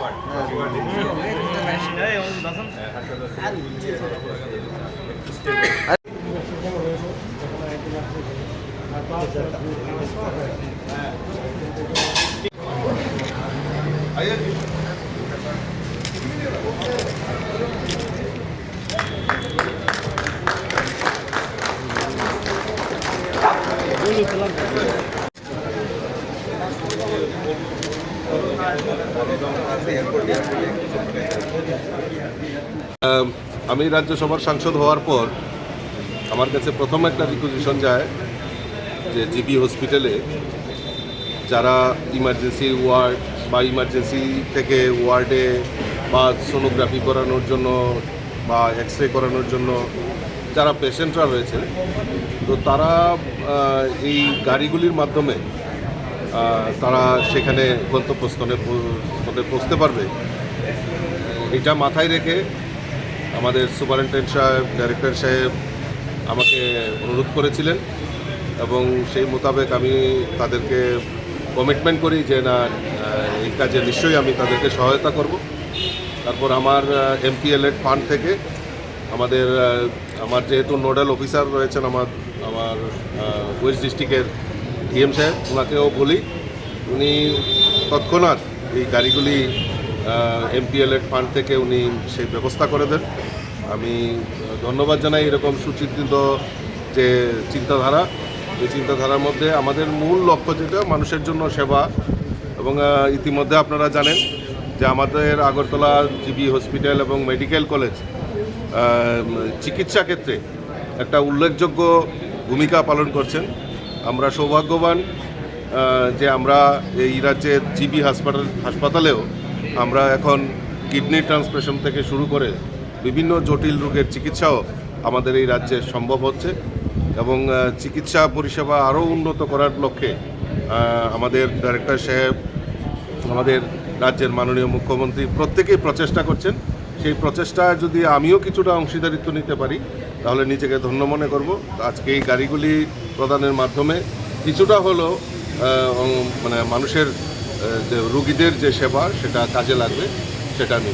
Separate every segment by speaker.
Speaker 1: আম, আমি রাজ্যসভার সাংসদ হওয়ার পর আমার কাছে প্রথম একটা রিকুইজিশন যায় যে জিবি হসপিটালে যারা ইমার্জেন্সি ওয়ার্ড বা ইমার্জেন্সি থেকে ওয়ার্ডে বা সোনোগ্রাফি করানোর জন্য বা এক্স রে করানোর জন্য যারা পেশেন্টরা রয়েছে, তো তারা এই গাড়িগুলির মাধ্যমে তারা সেখানে গন্তব্যস্থলে স্থলে পৌঁছতে পারবে। এটা মাথায় রেখে আমাদের সুপারিনটেন্ডেন্ট সাহেব, ডাইরেক্টর সাহেব আমাকে অনুরোধ করেছিলেন এবং সেই মোতাবেক আমি তাদেরকে কমিটমেন্ট করি যে, না এই কাজে নিশ্চয়ই আমি তাদেরকে সহায়তা করব। তারপর আমার এমপিএলএড ফান্ড থেকে আমাদের আমার যেহেতু নোডাল অফিসার রয়েছেন আমার আমার ওয়েস্ট ডিস্ট্রিক্টের ডিএম সাহেব ওনাকেও বলি, উনি তৎক্ষণাৎ এই গাড়িগুলি এমপিএলএড ফান্ড থেকে উনি সেই ব্যবস্থা করে দেন। আমি ধন্যবাদ জানাই এরকম সুচিন্তিত যে চিন্তাধারা। এই চিন্তাধারার মধ্যে আমাদের মূল লক্ষ্য যেটা, মানুষের জন্য সেবা। এবং ইতিমধ্যে আপনারা জানেন যে আমাদের আগরতলা জিবি হসপিটাল এবং মেডিকেল কলেজ চিকিৎসা ক্ষেত্রে একটা উল্লেখযোগ্য ভূমিকা পালন করছেন। আমরা সৌভাগ্যবান যে আমরা এই রাজ্যের জিবি হাসপাতাল, হাসপাতালেও আমরা এখন কিডনি ট্রান্সপ্লেশন থেকে শুরু করে বিভিন্ন জটিল রোগের চিকিৎসাও আমাদের এই রাজ্যে সম্ভব হচ্ছে এবং চিকিৎসা পরিষেবা আরও উন্নত করার লক্ষ্যে আমাদের ডাইরেক্টর সাহেব, আমাদের রাজ্যের মাননীয় মুখ্যমন্ত্রী প্রত্যেকেই প্রচেষ্টা করছেন সেই প্রচেষ্টায় যদি আমিও কিছুটা অংশীদারিত্ব নিতে পারি তাহলে নিজেকে ধন্য মনে করব। আজকে এই গাড়িগুলি প্রদানের মাধ্যমে কিছুটা হলো মানে মানুষের যে রুগীদের যে সেবা সেটা কাজে লাগবে সেটা আমি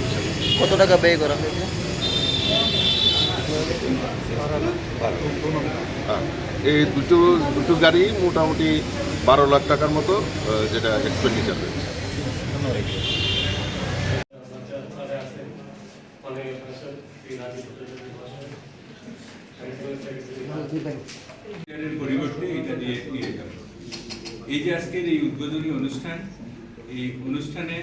Speaker 2: কত টাকা ব্যয় করা হয়েছে?
Speaker 1: হ্যাঁ, এই দুটো দুটো গাড়ি মোটামুটি বারো লাখ টাকার মতো যেটা এক্সপেন্ডিচার রয়েছে।
Speaker 3: পরিবর্তে এটা দিয়ে নিয়ে এই যে আজকের এই উদ্বোধনী অনুষ্ঠান এই অনুষ্ঠানে